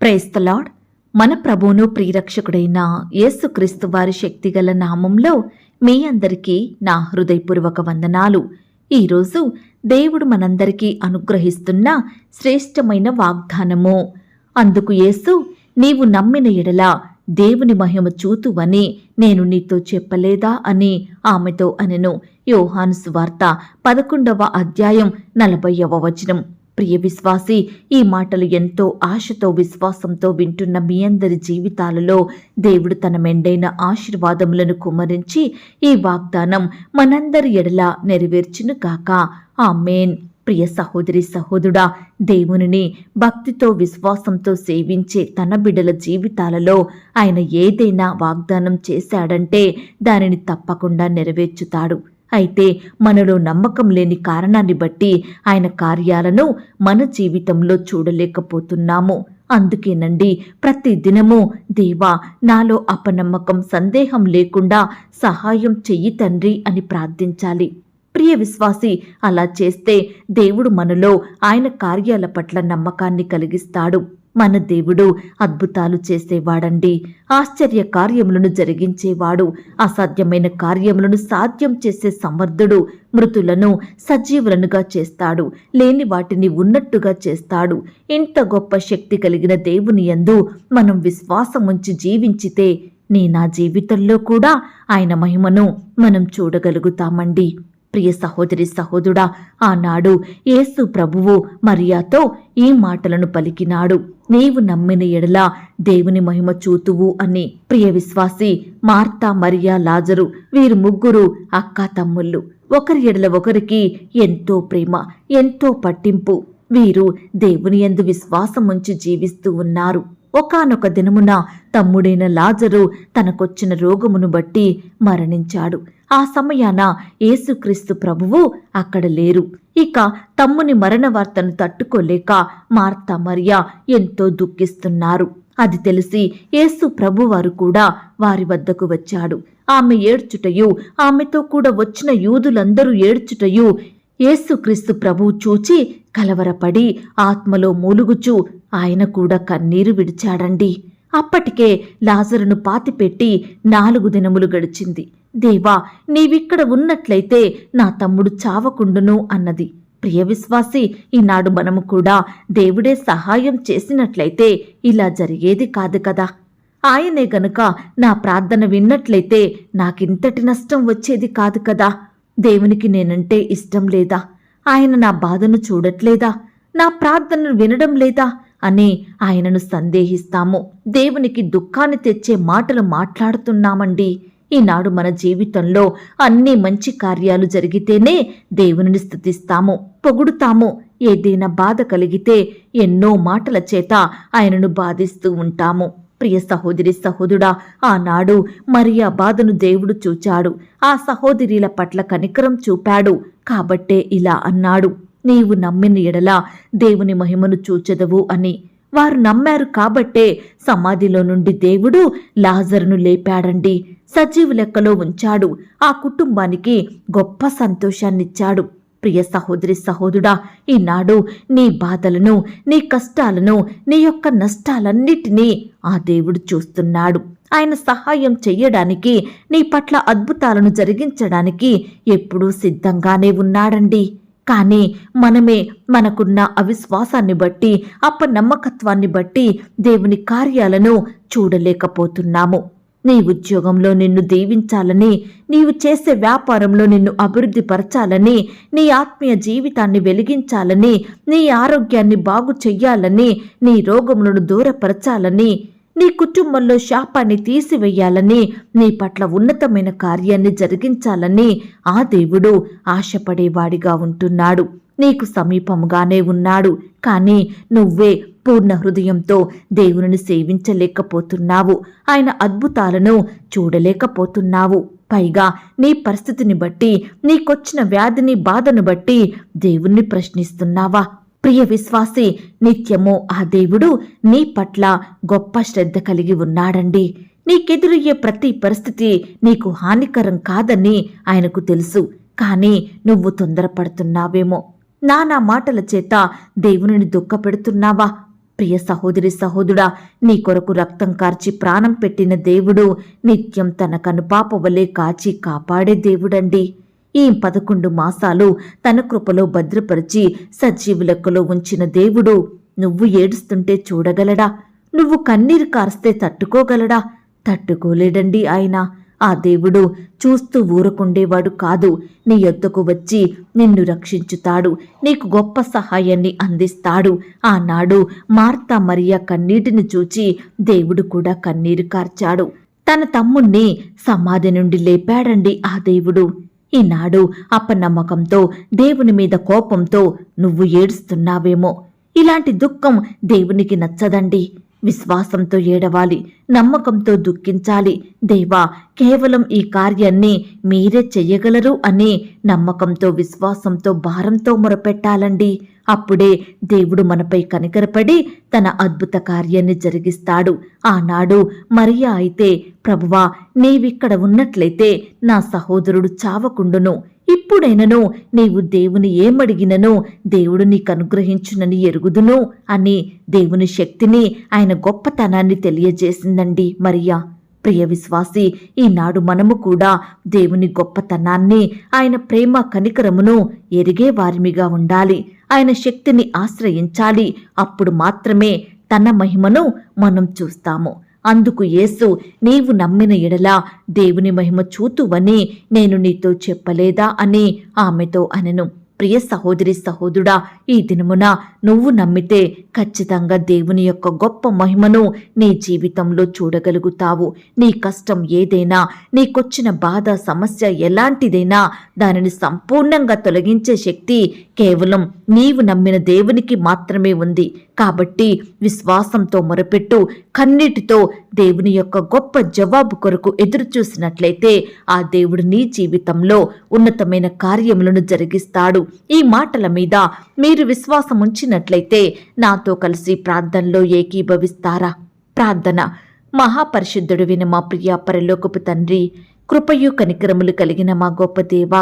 Praise the Lord మన ప్రభువును ప్రియరక్షకుడైన యేసుక్రీస్తు వారి శక్తిగల నామంలో మీ అందరికీ నా హృదయపూర్వక వందనాలు. ఈరోజు దేవుడు మనందరికీ అనుగ్రహిస్తున్న శ్రేష్టమైన వాగ్దానము. అందుకు యేసు నీవు నమ్మిన ఎడల దేవుని మహిమ చూతువని నేను నీతో చెప్పలేదా అని ఆమెతో అనెను. యోహాను సువార్త పదకొండవ అధ్యాయం నలభైవ వచనం. ప్రియ విశ్వాసి ఈ మాటలు ఎంతో ఆశతో విశ్వాసంతో వింటున్న మీ అందరి జీవితాలలో దేవుడు తన మెండైన ఆశీర్వాదములను కుమరించి ఈ వాగ్దానం మనందరి ఎడల నెరవేర్చును కాక ఆమెన్. ప్రియ సహోదరి సహోదుడా దేవునిని భక్తితో విశ్వాసంతో సేవించే తన బిడల జీవితాలలో ఆయన ఏదైనా వాగ్దానం చేశాడంటే దానిని తప్పకుండా నెరవేర్చుతాడు. అయితే మనలో నమ్మకం లేని కారణాన్ని బట్టి ఆయన కార్యాలను మన జీవితంలో చూడలేకపోతున్నాము. అందుకేనండి ప్రతి దినము దేవా నాలో అపనమ్మకం సందేహం లేకుండా సహాయం చెయ్యి తండ్రి అని ప్రార్థించాలి. ప్రియ విశ్వాసి అలా చేస్తే దేవుడు మనలో ఆయన కార్యాల పట్ల నమ్మకాన్ని కలిగిస్తాడు. మన దేవుడు అద్భుతాలు చేసేవాడండి. ఆశ్చర్య కార్యములను జరిగించేవాడు అసాధ్యమైన కార్యములను సాధ్యం చేసే సమర్థుడు మృతులను సజీవులనుగా చేస్తాడు లేని వాటిని ఉన్నట్టుగా చేస్తాడు. ఇంత గొప్ప శక్తి కలిగిన దేవుని యందు మనం విశ్వాసం ఉంచి జీవించితే నీ నా జీవితంలో కూడా ఆయన మహిమను మనం చూడగలుగుతామండి. ప్రియ సహోదరి సహోదుడా ఆనాడు యేసు ప్రభువు మరియాతో ఈ మాటలను పలికినాడు. నీవు నమ్మిన ఎడల దేవుని మహిమ చూతువు అని ప్రియ విశ్వాసి మార్తా మరియా లాజరు వీరు ముగ్గురు అక్కా తమ్ముళ్ళు. ఒకరి ఎడల ఒకరికి ఎంతో ప్రేమ ఎంతో పట్టింపు. వీరు దేవుని యందు విశ్వాసముంచి జీవిస్తూ ఉన్నారు. ఒకానొక దినమున తమ్ముడైన లాజరు తనకొచ్చిన రోగమును బట్టి మరణించాడు. ఆ సమయాన యేసుక్రీస్తు ప్రభువు అక్కడ లేరు. ఇక తమ్ముని మరణ వార్తను తట్టుకోలేక మార్తా మరియా ఎంతో దుఃఖిస్తున్నారు. అది తెలిసి యేసు ప్రభువారు కూడా వారి వద్దకు వచ్చాడు. ఆమె ఏడ్చుటయు ఆమెతో కూడా వచ్చిన యూదులందరూ ఏడ్చుటయు యేసుక్రీస్తు ప్రభువు చూచి కలవరపడి ఆత్మలో మూలుగుచూ ఆయన కూడా కన్నీరు విడిచాడండి. అప్పటికే లాజరును పాతిపెట్టి నాలుగు దినములు గడిచింది. దేవా నీవిక్కడ ఉన్నట్లయితే నా తమ్ముడు చావకుండును అన్నది. ప్రియ విశ్వాసి ఈనాడు మనము కూడా దేవుడే సహాయం చేసినట్లయితే ఇలా జరిగేది కాదు కదా. ఆయనే గనుక నా ప్రార్థన విన్నట్లయితే నాకింతటి నష్టం వచ్చేది కాదు కదా. దేవునికి నేనంటే ఇష్టం లేదా? ఆయన నా బాధను చూడట్లేదా? నా ప్రార్థనను వినడం లేదా? అని ఆయనను సందేహిస్తాము. దేవునికి దుఃఖాన్ని తెచ్చే మాటలు మాట్లాడుతున్నామండి. ఈనాడు మన జీవితంలో అన్ని మంచి కార్యాలు జరిగితేనే దేవునిని స్థుతిస్తాము పొగుడుతాము. ఏదైనా బాధ కలిగితే ఎన్నో మాటల చేత ఆయనను బాధిస్తూ ఉంటాము. ప్రియ సహోదరి సహోదుడా ఆనాడు మరి ఆ బాధను దేవుడు చూచాడు. ఆ సహోదరిల పట్ల కనికరం చూపాడు. కాబట్టే ఇలా అన్నాడు నీవు నమ్మిన ఎడల దేవుని మహిమను చూచెదవు అని. వారు నమ్మారు కాబట్టే సమాధిలో నుండి దేవుడు లాజరును లేపాడండి. సజీవు లెక్కలో ఉంచాడు. ఆ కుటుంబానికి గొప్ప సంతోషాన్నిచ్చాడు. ప్రియ సహోదరి సహోదరుడా ఈనాడు నీ బాధలను నీ కష్టాలను నీ యొక్క నష్టాలన్నిటినీ ఆ దేవుడు చూస్తున్నాడు. ఆయన సహాయం చెయ్యడానికి నీ పట్ల అద్భుతాలను జరిగించడానికి ఎప్పుడూ సిద్ధంగానే ఉన్నాడండి. కానీ మనమే మనకున్న అవిశ్వాసాన్ని బట్టి అపనమ్మకత్వాన్ని బట్టి దేవుని కార్యాలను చూడలేకపోతున్నాము. నీ ఉద్యోగంలో నిన్ను దీవించాలని నీవు చేసే వ్యాపారంలో నిన్ను అభివృద్ధి పరచాలని నీ ఆత్మీయ జీవితాన్ని వెలిగించాలని నీ ఆరోగ్యాన్ని బాగు చెయ్యాలని నీ రోగములను దూరపరచాలని నీ కుటుంబంలో శాపాన్ని తీసివేయాలని నీ పట్ల ఉన్నతమైన కార్యాన్ని జరిగించాలని ఆ దేవుడు ఆశపడేవాడిగా ఉంటున్నాడు. నీకు సమీపముగానే ఉన్నాడు. కానీ నువ్వే పూర్ణ హృదయంతో దేవుని సేవించలేకపోతున్నావు. ఆయన అద్భుతాలను చూడలేకపోతున్నావు. పైగా నీ పరిస్థితిని బట్టి నీకొచ్చిన వ్యాధిని బాధను బట్టి దేవుణ్ణి ప్రశ్నిస్తున్నావా? ప్రియ విశ్వాసి నిత్యము ఆ దేవుడు నీ పట్ల గొప్ప శ్రద్ధ కలిగి ఉన్నాడండి. నీకెదురయ్యే ప్రతి పరిస్థితి నీకు హానికరం కాదని ఆయనకు తెలుసు. కానీ నువ్వు తొందరపడుతున్నావేమో. నానా మాటల చేత దేవునిని దుఃఖపెడుతున్నావా? ప్రియ సహోదరి సహోదరుడా నీ కొరకు రక్తం కార్చి ప్రాణం పెట్టిన దేవుడు నిత్యం తన కనుపాప వలె కాచి కాపాడే దేవుడండి. ఈ పదకొండు మాసాలు తన కృపలో భద్రపరిచి సజీవు లెక్కలో ఉంచిన దేవుడు నువ్వు ఏడుస్తుంటే చూడగలడా? నువ్వు కన్నీరు కార్స్తే తట్టుకోగలడా? తట్టుకోలేడండి ఆయన. ఆ దేవుడు చూస్తూ ఊరకుండేవాడు కాదు. నీ యొద్దకు వచ్చి నిన్ను రక్షించుతాడు. నీకు గొప్ప సహాయాన్ని అందిస్తాడు. ఆనాడు మార్తా మరియా కన్నీటిని చూచి దేవుడు కూడా కన్నీరు కార్చాడు. తన తమ్ముణ్ణి సమాధి నుండి లేపాడండి ఆ దేవుడు. ఈనాడు అపనమ్మకంతో దేవుని మీద కోపంతో నువ్వు ఏడుస్తున్నావేమో. ఇలాంటి దుఃఖం దేవునికి నచ్చదండి. విశ్వాసంతో ఏడవాలి నమ్మకంతో దుఃఖించాలి. దేవా కేవలం ఈ కార్యాన్ని మీరే చెయ్యగలరు అని నమ్మకంతో విశ్వాసంతో భారంతో మొరపెట్టాలండి. అప్పుడే దేవుడు మనపై కనికరపడి తన అద్భుత కార్యాన్ని జరిగిస్తాడు. ఆనాడు మరియా అయితే ప్రభువా నీవిక్కడ ఉన్నట్లయితే నా సహోదరుడు చావకుండును. ఇప్పుడైనను నీవు దేవుని ఏమడిగినను? దేవుడు నీకు అనుగ్రహించునని ఎరుగుదును అని దేవుని శక్తిని ఆయన గొప్పతనాన్ని తెలియజేసిందండి మరియా. ప్రియ విశ్వాసి ఈనాడు మనము కూడా దేవుని గొప్పతనాన్ని ఆయన ప్రేమ కనికరమును ఎరిగే వారిమిగా ఉండాలి. ఆయన శక్తిని ఆశ్రయించాలి. అప్పుడు మాత్రమే తన మహిమను మనం చూస్తాము. అందుకు యేసు నీవు నమ్మిన ఎడలా దేవుని మహిమ చూతువని నేను నీతో చెప్పలేదా అని ఆమెతో అనెను. ప్రియ సహోదరి సహోదరుడా ఈ దినమున నువ్వు నమ్మితే ఖచ్చితంగా దేవుని యొక్క గొప్ప మహిమను నీ జీవితంలో చూడగలుగుతావు. నీ కష్టం ఏదైనా నీకొచ్చిన బాధ సమస్య ఎలాంటిదైనా దానిని సంపూర్ణంగా తొలగించే శక్తి కేవలం నీవు నమ్మిన దేవునికి మాత్రమే ఉంది. కాబట్టి విశ్వాసంతో మొరపెట్టు కన్నీటితో దేవుని యొక్క గొప్ప జవాబు కొరకు ఎదురు చూసినట్లయితే ఆ దేవుడు నీ జీవితంలో ఉన్నతమైన కార్యములను జరిగిస్తాడు. ఈ మాటల మీద మీరు విశ్వాసం ఉంచినట్లయితే నాతో కలిసి ప్రార్థనలో ఏకీభవిస్తారా? ప్రార్థన. మహాపరిశుద్ధుడు విన మా ప్రియ పరలోకపు తండ్రి కృపయు కనికరములు కలిగిన మా గొప్ప దేవ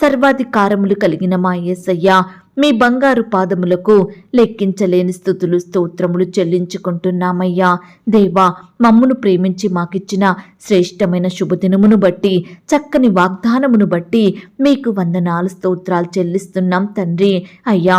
సర్వాధికారములు కలిగిన మా ఏసయ్య మీ బంగారు పాదములకు లెక్కించలేని స్థుతులు స్తోత్రములు చెల్లించుకుంటున్నామయ్యా. దేవా మమ్మును ప్రేమించి మాకిచ్చిన శ్రేష్టమైన శుభదినమును బట్టి చక్కని వాగ్దానమును బట్టి మీకు వందనాలు స్తోత్రాలు చెల్లిస్తున్నాం తండ్రి. అయ్యా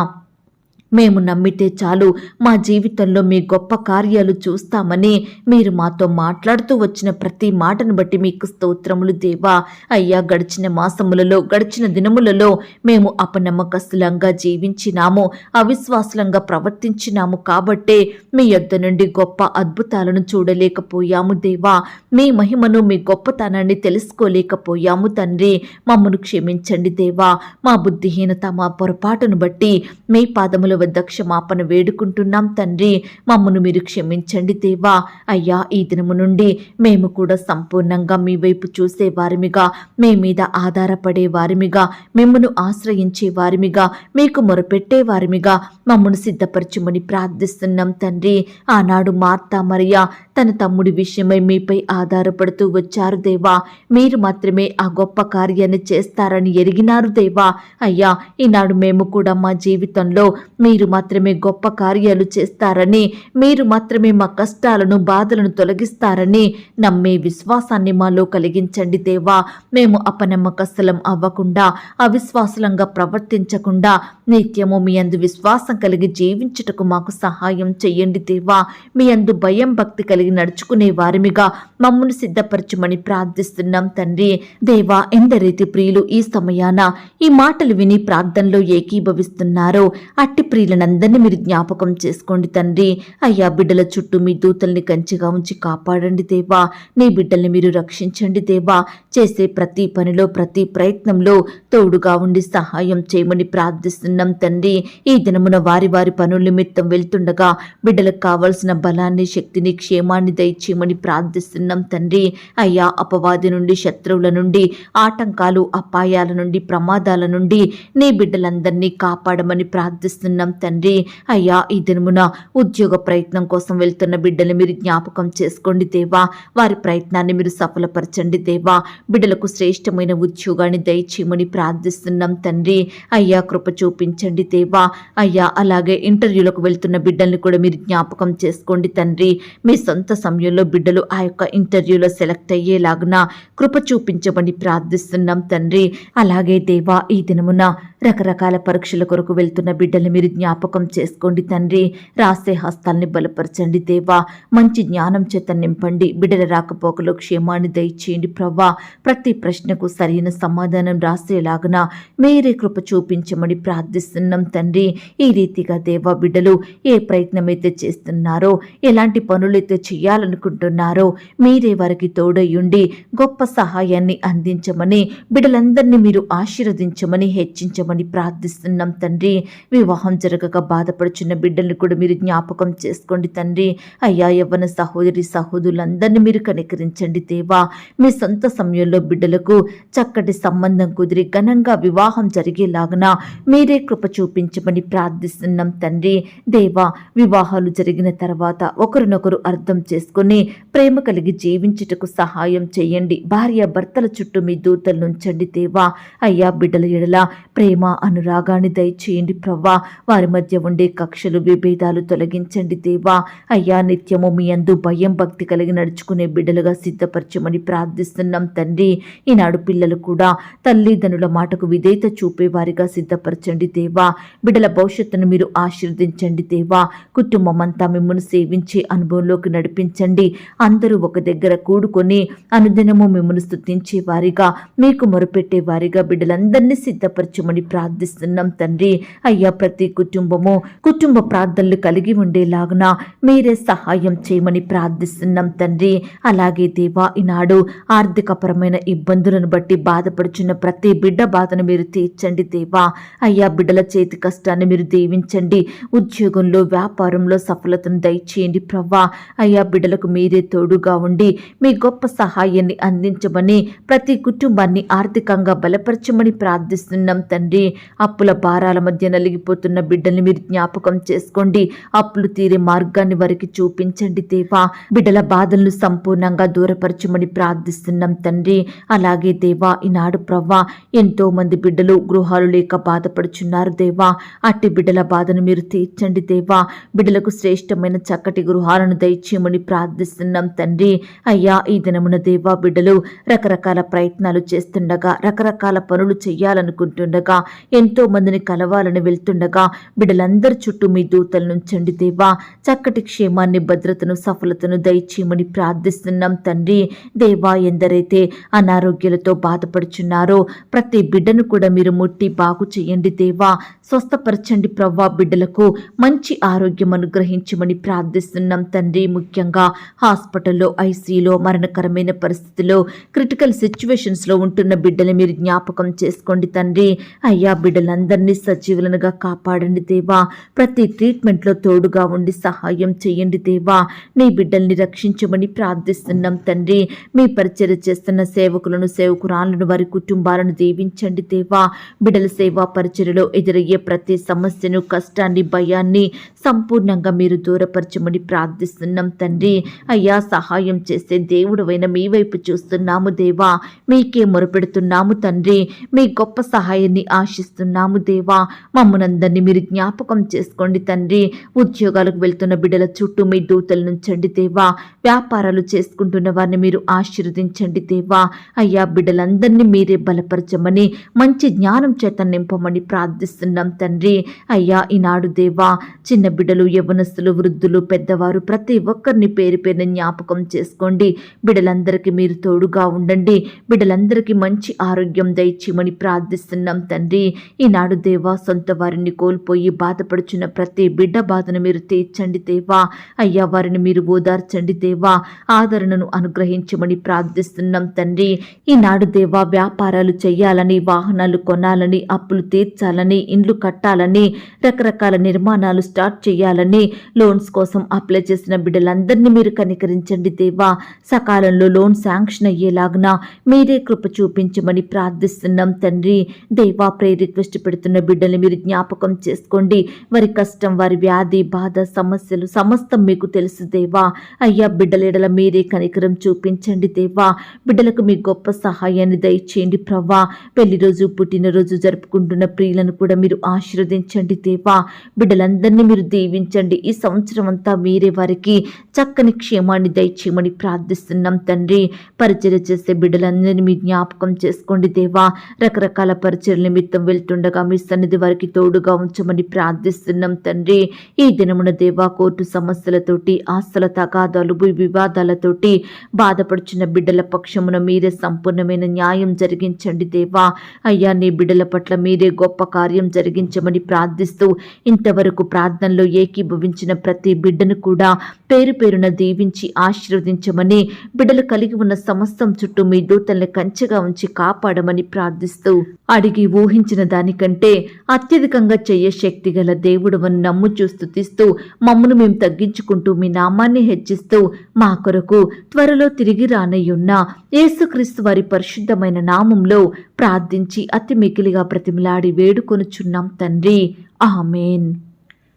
మేము నమ్మితే చాలు. మా జీవితంలో మీ గొప్ప కార్యాలు చూస్తామని మీరు మాతో మాట్లాడుతూ వచ్చిన ప్రతి మాటను బట్టి మీకు స్తోత్రములు దేవా. అయ్యా గడిచిన మాసములలో గడిచిన దినములలో మేము అపనమ్మకస్తులంగా జీవించినాము. అవిశ్వాసులంగా ప్రవర్తించినాము కాబట్టే మీ యొద్ద నుండి గొప్ప అద్భుతాలను చూడలేకపోయాము దేవా. మీ మహిమను మీ గొప్పతనాన్ని తెలుసుకోలేకపోయాము తండ్రి. మమ్మను క్షమించండి దేవా. మా బుద్ధిహీనత మా పొరపాటును బట్టి మీ పాదములు వద్ద క్షమాపణ వేడుకుంటున్నాం తండ్రి. మమ్మను మీరు క్షమించండి దేవా. అయ్యా ఈ దినము నుండి మేము కూడా సంపూర్ణంగా మీ వైపు చూసే వారిమిగా మీ మీద ఆధారపడే వారిమిగా మిమ్మను ఆశ్రయించే వారిమిగా మీకు మొరపెట్టే వారిమిగా మమ్మను సిద్ధపరచుమని ప్రార్థిస్తున్నాం తండ్రి. ఆనాడు మార్తా మరియా తన తమ్ముడి విషయమై మీపై ఆధారపడుతూ వచ్చారు దేవా. మీరు మాత్రమే ఆ గొప్ప కార్యాన్ని చేస్తారని ఎరిగినారు దేవా. అయ్యా ఈనాడు మేము కూడా మా జీవితంలో మీరు మాత్రమే గొప్ప కార్యాలు చేస్తారని మీరు మాత్రమే మా కష్టాలను బాధలను తొలగిస్తారని నమ్మే విశ్వాసాన్ని మాలో కలిగించండి దేవా. మేము అపనమ్మకస్థలం అవ్వకుండా అవిశ్వాసలంగా ప్రవర్తించకుండా నిత్యము మీ అందు విశ్వాసం కలిగి జీవించుటకు మాకు సహాయం చెయ్యండి దేవా. మీ అందు భయం భక్తి కలిగి నడుచుకునే వారిమిగా మమ్మల్ని సిద్ధపరచమని ప్రార్థిస్తున్నాం తండ్రి. దేవా ఎందరైతే ప్రియులు ఈ సమయాన ఈ మాటలు విని ప్రార్థనలో ఏకీభవిస్తున్నారో అట్టి ప్రియులనందరినీ మీరు జ్ఞాపకం చేసుకోండి తండ్రి. అయ్యా బిడ్డల చుట్టూ మీ దూతల్ని కంచిగా ఉంచి కాపాడండి దేవా. నీ బిడ్డల్ని మీరు రక్షించండి దేవా. చేసే ప్రతి పనిలో ప్రతి ప్రయత్నంలో తోడుగా ఉండి సహాయం చేయమని ప్రార్థిస్తున్నాం తండ్రి. ఈ దినమున వారి వారి పనుల నిమిత్తం వెళ్తుండగా బిడ్డలకు కావలసిన బలాన్ని శక్తిని క్షేమాన్ని దయచేయమని ప్రార్థిస్తున్నాం తండ్రి. అయ్యా అపవాది నుండి శత్రువుల నుండి ఆటంకాలు అపాయాల నుండి ప్రమాదాల నుండి నీ బిడ్డలందరినీ కాపాడమని ప్రార్థిస్తున్నాం ప్రార్థిస్తున్నాం తండ్రి. అయ్యా ఈ దినమున ఉద్యోగ ప్రయత్నం కోసం వెళ్తున్న బిడ్డలు మీరు జ్ఞాపకం చేసుకోండి దేవా. వారి ప్రయత్నాన్ని మీరు సఫలపరచండి దేవా. బిడ్డలకు శ్రేష్టమైన ఉద్యోగాన్ని దయచేయమని ప్రార్థిస్తున్నాం తండ్రి. అయ్యా కృప చూపించండి దేవా. అయ్యా అలాగే ఇంటర్వ్యూలకు వెళ్తున్న బిడ్డల్ని కూడా మీరు జ్ఞాపకం చేసుకోండి తండ్రి. మీ సొంత సమయంలో బిడ్డలు ఆ యొక్క ఇంటర్వ్యూలో సెలెక్ట్ అయ్యేలాగున కృప చూపించమని ప్రార్థిస్తున్నాం తండ్రి. అలాగే దేవా ఈ దినమున రకరకాల పరీక్షల కొరకు వెళ్తున్న బిడ్డల్ని మీరు జ్ఞాపకం చేసుకోండి తండ్రి. రాసే హస్తాల్ని బలపరచండి దేవా. మంచి జ్ఞానం చేత నింపండి. బిడ్డల రాకపోకలో క్షేమాన్ని దయచేయండి ప్రవ్వా. ప్రతి ప్రశ్నకు సరైన సమాధానం రాసేలాగున మీరే కృప చూపించమని ప్రార్థిస్తున్నాం తండ్రి. ఈ రీతిగా దేవా బిడ్డలు ఏ ప్రయత్నమైతే చేస్తున్నారో ఎలాంటి పనులైతే చేయాలనుకుంటున్నారో మీరే వారికి తోడయుండి గొప్ప సహాయాన్ని అందించమని బిడ్డలందరినీ మీరు ఆశీర్వదించమని హెచ్చించమని ప్రార్థిస్తున్నాం తండ్రి. వివాహం జరగక బాధపడుచున్న బిడ్డల్ని కూడా మీరు జ్ఞాపకం చేసుకోండి తండ్రి. అయ్యా యవ్వన సహోదరి సహోదరులందరినీ మీరు కనికరించండి దేవా. మీ సొంత సమయంలో బిడ్డలకు చక్కటి సంబంధం కుదిరి ఘనంగా వివాహం జరిగేలాగున మీరే కృప చూపించమని ప్రార్థిస్తున్నాం తండ్రి. దేవా వివాహాలు జరిగిన తర్వాత ఒకరినొకరు అర్థం చేసుకుని ప్రేమ కలిగి జీవించుటకు సహాయం చేయండి. భార్య భర్తల చుట్టూ మీ దూతలు నుంచండి దేవా. అయ్యా బిడ్డల ఎడల ప్రేమ అనురాగాన్ని దయచేయండి ప్రవ్వా. వారి మధ్య ఉండే కక్షలు విభేదాలు తొలగించండి దేవా. అయ్యా నిత్యము మీ అందు భయం భక్తి కలిగి నడుచుకునే బిడ్డలుగా సిద్ధపరచమని ప్రార్థిస్తున్నాం తండ్రి. ఈనాడు పిల్లలు కూడా తల్లిదండ్రుల మాటకు విధేయత చూపే వారిగా సిద్ధపరచండి దేవా. బిడ్డల భవిష్యత్తును మీరు ఆశీర్వదించండి దేవా. కుటుంబం అంతా మిమ్మల్ని సేవించే అనుభవంలోకి నడిపించండి. అందరూ ఒక దగ్గర కూడుకొని అనుదినము మిమ్మల్ని స్థుతించే వారిగా మీకు మొరుపెట్టే వారిగా బిడ్డలందరినీ సిద్ధపరచమని ప్రార్థిస్తున్నాం తండ్రి. అయ్యా ప్రతి కుటుంబము కుటుంబ ప్రార్థనలు కలిగి ఉండేలాగున మీరే సహాయం చేయమని ప్రార్థిస్తున్నాం తండ్రి. అలాగే దేవా ఈనాడు ఆర్థికపరమైన ఇబ్బందులను బట్టి బాధపడుచున్న ప్రతి బిడ్డ బాధను మీరు తీర్చండి దేవా. అయ్యా బిడ్డల చేతి కష్టాన్ని మీరు దీవించండి. ఉద్యోగంలో వ్యాపారంలో సఫలతను దయచేయండి ప్రవ్వా. అయ్యా బిడ్డలకు మీరే తోడుగా ఉండి మీ గొప్ప సహాయాన్ని అందించమని ప్రతి కుటుంబాన్ని ఆర్థికంగా బలపరచమని ప్రార్థిస్తున్నాం తండ్రి. అప్పుల భారాల మధ్య నలిగిపోతున్న బిడ్డల్ని మీరు జ్ఞాపకం చేసుకోండి. అప్పులు తీరే మార్గాన్ని వారికి చూపించండి దేవా. బిడ్డల బాధలను సంపూర్ణంగా దూరపరచమని ప్రార్థిస్తున్నాం తండ్రి. అలాగే దేవా ఈనాడు ప్రవ్వా ఎంతో మంది బిడ్డలు గృహాలు లేక బాధపడుచున్నారు దేవా. అట్టి బిడ్డల బాధను మీరు తీర్చండి దేవా. బిడ్డలకు శ్రేష్టమైన చక్కటి గృహాలను దయచేయమని ప్రార్థిస్తున్నాం తండ్రి. అయ్యా ఈ దినమున దేవా బిడ్డలు రకరకాల ప్రయత్నాలు చేస్తుండగా రకరకాల పనులు చేయాలనుకుంటుండగా ఎంతో మందిని కలవాలని వెళ్తుండగా బిడ్డలందరి చుట్టూ మీ దూతల నుంచండి దేవా చక్కటి క్షేమాన్ని భద్రతను సఫలతను దయచేయమని ప్రార్థిస్తున్నాం తండ్రి. దేవా ఎందరైతే అనారోగ్యాలతో బాధపడుచున్నారో ప్రతి బిడ్డను కూడా మీరు ముట్టి బాగు చేయండి దేవా. స్వస్థపరచండి ప్రవ్వా బిడ్డలకు. మంచి ఆరోగ్యం అనుగ్రహించమని ప్రార్థిస్తున్నాం తండ్రి. ముఖ్యంగా హాస్పిటల్లో ఐసీలో మరణకరమైన పరిస్థితిలో క్రిటికల్ సిచ్యువేషన్స్లో ఉంటున్న బిడ్డలు మీరు జ్ఞాపకం చేసుకోండి తండ్రి. అయ్యా బిడ్డలందరినీ సజీవులనుగా కాపాడండి దేవా. ప్రతి ట్రీట్మెంట్లో తోడుగా ఉండి సహాయం చేయండి దేవా. నీ బిడ్డల్ని రక్షించమని ప్రార్థిస్తున్నాం తండ్రి. మీ పరిచర్య చేస్తున్న సేవకులను సేవకురాలను వారి కుటుంబాలను దీవించండి దేవా. బిడ్డల సేవా పరిచర్యలో ఎదురయ్యే ప్రతి సమస్యను కష్టాన్ని భయాన్ని సంపూర్ణంగా మీరు దూరపరచమని ప్రార్థిస్తున్నాం తండ్రి. అయ్యా సహాయం చేసే దేవుడవైన మీ వైపు చూస్తున్నాము దేవా. మీకే మొరపెడుతున్నాము తండ్రి. మీ గొప్ప సహాయాన్ని ఆశిస్తున్నాము దేవా. మమ్మనందరినీ మీరు జ్ఞాపకం చేసుకోండి తండ్రి. ఉద్యోగాలకు వెళ్తున్న బిడ్డల చుట్టూ మీ దూతలు నుంచండి దేవా. వ్యాపారాలు చేసుకుంటున్న వారిని మీరు ఆశీర్వదించండి దేవా. అయ్యా బిడ్డలందరినీ మీరే బలపరచమని మంచి జ్ఞానం చేత నింపమని ప్రార్థిస్తున్నాం తండ్రి. అయ్యా ఈనాడు దేవా చిన్న బిడ్డలు యవనస్తులు వృద్ధులు పెద్దవారు ప్రతి ఒక్కరిని పేరు పేరున జ్ఞాపకం చేసుకోండి. బిడ్డలందరికీ మీరు తోడుగా ఉండండి. బిడ్డలందరికీ మంచి ఆరోగ్యం దయచేయమని ప్రార్థిస్తున్నాం తండ్రి. తండ్రి ఈనాడు దేవా సొంత వారిని కోల్పోయి బాధపడుచున్న ప్రతి బిడ్డ బాధను మీరు తీర్చండి దేవా. అయ్యా వారిని మీరు ఓదార్చండి దేవా. ఆదరణను అనుగ్రహించమని ప్రార్థిస్తున్నాం తండ్రి. ఈనాడు దేవా వ్యాపారాలు చేయాలని వాహనాలు కొనాలని అప్పులు తీర్చాలని ఇండ్లు కట్టాలని రకరకాల నిర్మాణాలు స్టార్ట్ చేయాలని లోన్స్ కోసం అప్లై చేసిన బిడ్డలందరినీ మీరు కనికరించండి దేవా. సకాలంలో లోన్ శాంక్షన్ అయ్యేలాగున మీరే కృప చూపించమని ప్రార్థిస్తున్నాం తండ్రి. దేవా ప్రే రిక్వెస్ట్ పెడుతున్న బిడ్డల్ని మీరు జ్ఞాపకం చేసుకోండి. వారి కష్టం వారి వ్యాధి బాధ సమస్యలు సమస్తం మీకు తెలుసు దేవా. అయ్యా బిడ్డల ఎడల మీరే కనికరం చూపించండి దేవా. బిడ్డలకు మీ గొప్ప సహాయాన్ని దయచేయండి ప్రవ్వా. పెళ్ళి రోజు పుట్టినరోజు జరుపుకుంటున్న ప్రియులను కూడా మీరు ఆశీర్వదించండి దేవా. బిడ్డలందరినీ మీరు దీవించండి. ఈ సంవత్సరం అంతా మీరే వారికి చక్కని క్షేమాన్ని దయచేయమని ప్రార్థిస్తున్నాం తండ్రి. పరిచయం చేసే బిడ్డలందరినీ మీ జ్ఞాపకం చేసుకోండి దేవా. రకరకాల పరిచర్ల నిమిత్తం వెళ్తుండగా మీ సన్నిధి వారికి తోడుగా ఉంచమని ప్రార్థిస్తున్నాం తండ్రి. ఈ దినమున దేవా కోర్టు సమస్యలతోటి ఆస్తుల తగాదాలు భూ వివాదాలతోటి బాధపడుచున్న బిడ్డల పక్షమున మీరే సంపూర్ణమైన న్యాయం జరిగించండి దేవా. అయ్యా నీ బిడ్డల పట్ల మీరే గొప్ప కార్యం జరిగించమని ప్రార్థిస్తూ ఇంతవరకు ప్రార్థనలో ఏకీభవించిన ప్రతి బిడ్డను కూడా పేరు పేరున దీవించి ఆశీర్వదించమని బిడ్డలు కలిగి ఉన్న సమస్తం చుట్టూ మీ దూతల్ని కంచెగా ఉంచి కాపాడమని ప్రార్థిస్తూ అడిగి ఊహించిన దానికంటే అత్యధికంగా చెయ్య శక్తి గల దేవుడవని నమ్ము నమ్ముచూ స్థుతిస్తూ మమ్మను మేము తగ్గించుకుంటూ మీ నామాన్ని హెచ్చిస్తూ మా కొరకు త్వరలో తిరిగి రానయ్యున్న యేసుక్రీస్తు వారి పరిశుద్ధమైన నామంలో ప్రార్థించి అతి మిగిలిగా ప్రతిమలాడి వేడుకొనుచున్నాం తండ్రి. ఆమెన్.